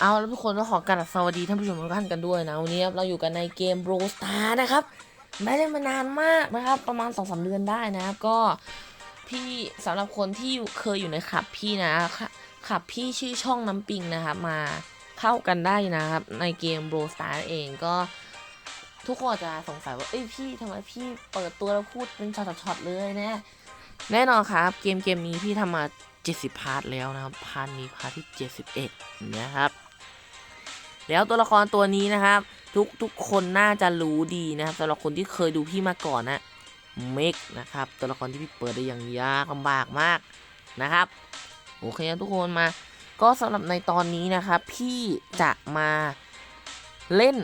เอาแล้วทุกคนก็ขอกราบสวัสดีท่านผู้ชมทุกท่านกันด้วยนะวันนี้เราอยู่กันในเกม b r o Star นะครับไม่ได้มานานมากนะครับ ประมาณ2องสาเดือนได้นะครับ ก็พี่สำหรับคนที่เคยอยู่ในขับพี่นะขับพี่ชื่อช่องน้ำปิงนะครับ มาเข้ากันได้นะครับ ในเกม b r o Star เองก็ทุกคนอาจจะสงสัยว่าเอ้ยพี่ทำไมพี่เปิดตัวแล้วพูดเป็นช็อตๆเลยนะแน่นอนครับ เกมเกมนี้พี่ทำมา70 พาร์ทแล้วนะครับ พาร์ทนี้พาร์ทที่ 71 นะครับ แล้วตัวละครตัวนี้นะครับ ทุกทุกคนน่าจะรู้ดีนะครับสำหรับคนที่เคยดูพี่มาก่อนนะเมกนะครับ ตัวละครที่พี่เปิดได้อย่างยากลำบากมากนะครับโอเคนะทุกคนมา ก็สำหรับในตอนนี้นะครับพี่จะมาเล่น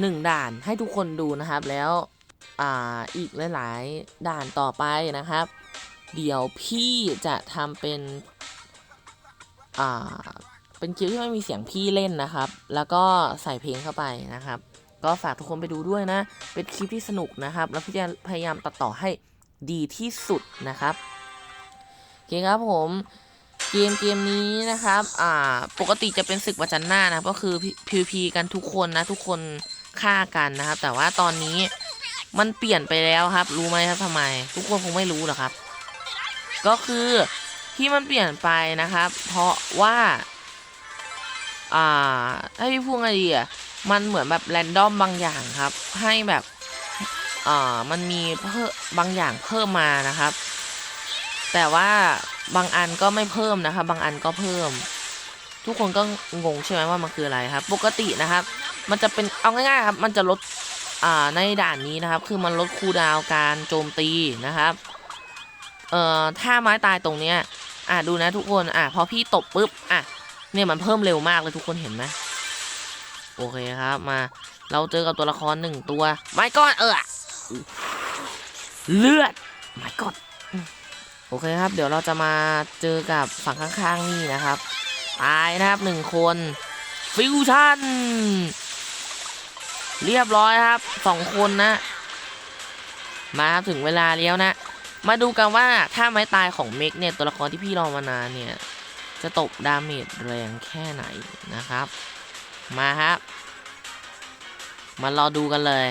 หนึ่งด่านให้ทุกคนดูนะครับแล้วอ่าอีกหลาย ๆ ด่านต่อไปนะครับ เดี๋ยวพี่จะทำเป็นอ่า เป็นคลิปที่ไม่มีเสียงพี่เล่นนะครับ แล้วก็ใส่เพลงเข้าไปนะครับ ก็ฝากทุกคนไปดูด้วยนะ เป็นคลิปที่สนุกนะครับ แล้วพี่จะพยายามตัดต่อให้ดีที่สุดนะครับโอเคครับผมเกมเกมนี้นะครับ อ่า ปกติจะเป็นศึกประจันหน้านะ ก็คือ PVP กันทุกคนนะ ทุกคนฆ่ากันนะครับ แต่ว่าตอนนี้มันเปลี่ยนไปแล้วครับ รู้ไหมครับทำไม ทุกคนคงไม่รู้หรอกครับ ก็คือที่มันเปลี่ยนไปนะครับ เพราะว่า อ่าให้พี่พูดไงดีอะมันเหมือนแบบแรนดอมบางอย่างครับ ให้แบบอ่ามันมีเพิ่มบางอย่างเพิ่มมานะครับ แต่ว่าบางอันก็ไม่เพิ่มนะครับ บางอันก็เพิ่ม ทุกคนก็งงใช่ไหมว่ามันคืออะไรครับ ปกตินะครับ มันจะเป็นเอาง่ายๆครับ มันจะลดอ่าในด่านนี้นะครับ คือมันลดคูดาวการโจมตีนะครับเอ่อถ้าไม้ตายตรงเนี้ยอะดูนะทุกคนอะพอพี่ตบปุ๊บอะ เนี่ยมันเพิ่มเร็วมากเลยทุกคนเห็นไหมโอเคครับมา เราเจอกับตัวละครหนึ่งตัวไม่ก้อนเออเลือดไม่ก้อนโอเคครับ เดี๋ยวเราจะมาเจอกับฝั่งข้างๆนี่นะครับตายนะครับหนึ่งคนฟิวชั่นเรียบร้อยครับสองคนนะ มาครับถึงเวลาแล้วนะ มาดูกันว่าถ้าไม้ตายของเมกเนี่ยตัวละครที่พี่รอมานานเนี่ย จะตบดาเมจแรงแค่ไหนนะครับ มาครับ มารอดูกันเลย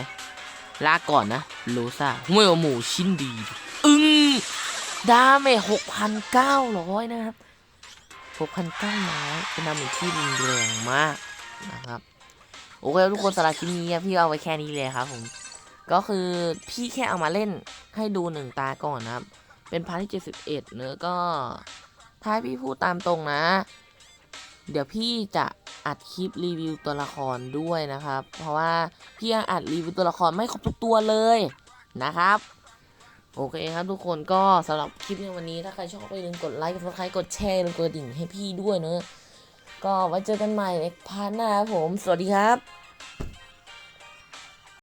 ลาก่อนนะโลซ่าห้วยหมูชิ้นดี อึ้งดาเมจหกพันเก้าร้อยนะครับหกพันเก้าร้อยเป็นดาเมจที่รุนแรงมากนะครับ โอเคทุกคนสำหรับคลิปนี้พี่เอาไว้แค่นี้เลยครับผมก็คือพี่แค่เอามาเล่นให้ดูหนึ่งตาก่อนนะครับ เป็นพาร์ทที่71เนอะก็ ถ้าพี่พูดตามตรงนะ เดี๋ยวพี่จะอัดคลิปรีวิวตัวละครด้วยนะครับ เพราะว่าพี่ยังอัดรีวิวตัวละครไม่ครบทุกตัวเลยนะครับ โอเคครับทุกคนก็สำหรับคลิปในวันนี้ถ้าใครชอบก็อย่าลืมกดไลค์กดซับสไครต์กดแชร์กดกระดิ่งให้พี่ด้วยเนอะก็ไว้เจอกันใหม่ในพาร์ทหน้าครับผม สวัสดีครับ